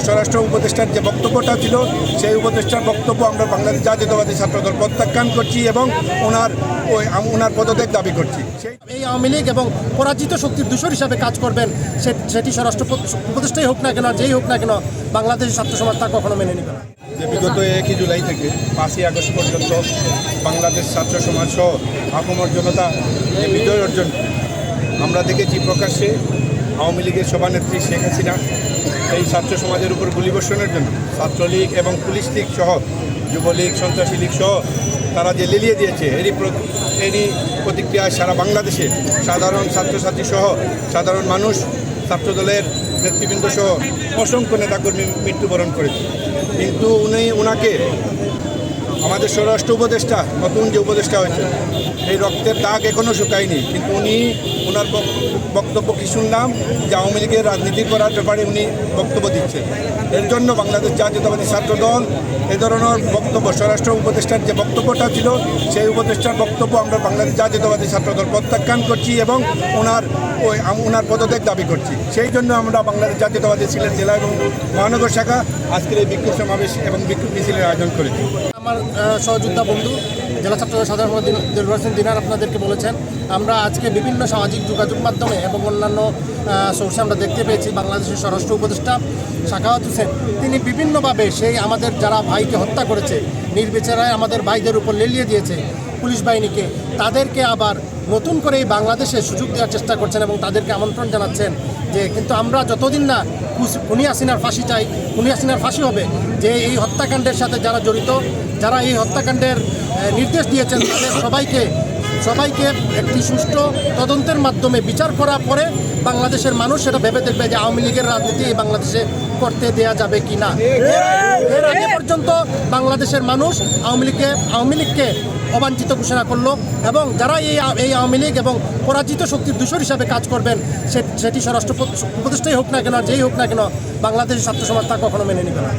স্বরাষ্ট্র উপদেষ্টার যে বক্তব্যটা ছিল সেই উপদেষ্টার বক্তব্য আমরা বাংলাদেশ জাতীয়তাবাদী ছাত্রদল প্রত্যাখ্যান করছি এবং ওনার ওই ওনার পদত্যাগ দাবি করছি। সেই এই আওয়ামী লীগ এবং পরাজিত শক্তির দূষর হিসাবে কাজ করবেন সে- সেটি স্বরাষ্ট্র উপদেষ্টাই হোক না কেন যেই হোক না কেন বাংলাদেশের ছাত্র সমাজ তা কখনো মেনে নেবে না। যে বিগত একই জুলাই থেকে পাঁচই আগস্ট পর্যন্ত বাংলাদেশ ছাত্র সমাজ সহ আপামর জনতা যে বিজয় অর্জন আমরা দেখেছি প্রকাশ্যে আওয়ামী লীগের সভানেত্রী শেখ হাসিনা এই ছাত্র সমাজের উপর গুলিবর্ষণের জন্য ছাত্রলীগ এবং পুলিশ লীগ সহ, যুবলীগ, সন্ত্রাসী লীগ সহ তারা যে লেলিয়ে দিয়েছে, এরই এরই প্রতিক্রিয়ায় সারা বাংলাদেশে সাধারণ ছাত্রছাত্রী সহ, সাধারণ মানুষ, ছাত্রদলের নেতৃবৃন্দ সহ অসংখ্য নেতাকর্মী মৃত্যুবরণ করেছে। কিন্তু উনি ওনাকে আমাদের স্বরাষ্ট্র উপদেষ্টা নতুন যে উপদেষ্টা হয়েছে, এই রক্তের দাগ এখনও শুকায়নি। কিন্তু উনি ওনার বক্তব্য কি শুনলাম? যে আওয়ামী লীগের রাজনীতি করার ব্যাপারে উনি বক্তব্য দিচ্ছেন। এর জন্য বাংলাদেশ জাতীয়তাবাদী ছাত্র দল, এ ধরনের বক্তব্য, স্বরাষ্ট্র উপদেষ্টার যে বক্তব্যটা ছিল, সেই উপদেষ্টার বক্তব্য আমরা বাংলাদেশ জাতীয়তাবাদী ছাত্র দল প্রত্যাখ্যান করছি এবং ওনার ওই ওনার পদত্যাগ দাবি করছি। সেই জন্য আমরা বাংলাদেশ জাতীয়তাবাদী সিলেট জেলা এবং মহানগর শাখা আজকের এই বিক্ষোভ সমাবেশ এবং বিক্ষোভ মিছিলের আয়োজন করেছি। আমার সহযোদ্ধা বন্ধু, জেলা ছাত্র সাধারণ সম্পাদক দিল হোসেন দিনার আপনাদেরকে বলেছেন, আমরা আজকে বিভিন্ন সামাজিক যোগাযোগ মাধ্যমে এবং অন্যান্য সোর্সে আমরা দেখতে পেয়েছি, বাংলাদেশের স্বরাষ্ট্র উপদেষ্টা শাখাওয়াত হোসেন, তিনি বিভিন্নভাবে সেই আমাদের যারা ভাইকে হত্যা করেছে, নির্বিচারায় আমাদের ভাইদের উপর লেলিয়ে দিয়েছে, পুলিশ বাহিনীকে, তাদেরকে আবার নতুন করে এই বাংলাদেশে সুযোগ দেওয়ার চেষ্টা করছেন এবং তাদেরকে আমন্ত্রণ জানাচ্ছেন যে, কিন্তু আমরা যতদিন না খুনি হাসিনার ফাঁসি চাই, খুনি হাসিনার ফাঁসি হবে, যে এই হত্যাকাণ্ডের সাথে যারা জড়িত, যারা এই হত্যাকাণ্ডের নির্দেশ দিয়েছেন তাদের সবাইকে সবাইকে একটি সুষ্ঠু তদন্তের মাধ্যমে বিচার করার পরে বাংলাদেশের মানুষ সেটা ভেবে দেখবে যে আওয়ামী লীগের রাজনীতি এই বাংলাদেশে করতে দেয়া যাবে কি না। এর আগে পর্যন্ত বাংলাদেশের মানুষ আওয়ামী লীগকে আওয়ামী লীগকে অবাঞ্ছিত ঘোষণা করল এবং যারা এই এই আওয়ামী লীগ এবং পরাজিত শক্তির দূষর হিসাবে কাজ করবেন সেটি স্বরাষ্ট্র উপ- উপদেষ্টাই হোক না কেন যেই হোক না কেন বাংলাদেশের ছাত্র সমাজ তা কখনো মেনে নেবে না।